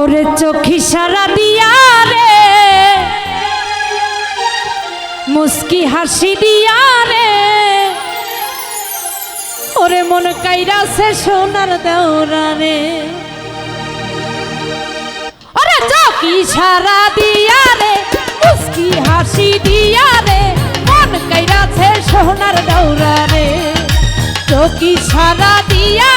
ওরে চোখি সারা দিয়া রে। মুস্কি হাসি দিয়া রে। ওরে মন কাইরা সে সোনার দেওরা রে। ওরে চোখি সারা দিয়া রে, মুস্কি হাসি দিয়া রে। মন কাইরা সে সোনার দেওরা রে। চোখি সারা দিয়া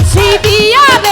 ফাঁসি দিয়া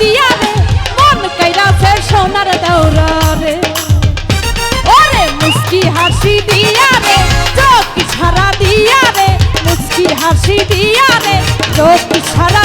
দিয়া রে মন কইরাছে সোনার দৌড়া রে ওরে মুস্কি হাসি দিয়া রে চোখ ছাড়া দিয়া রে মুস্কি হাসি দিয়া রে চোখ ছাড়া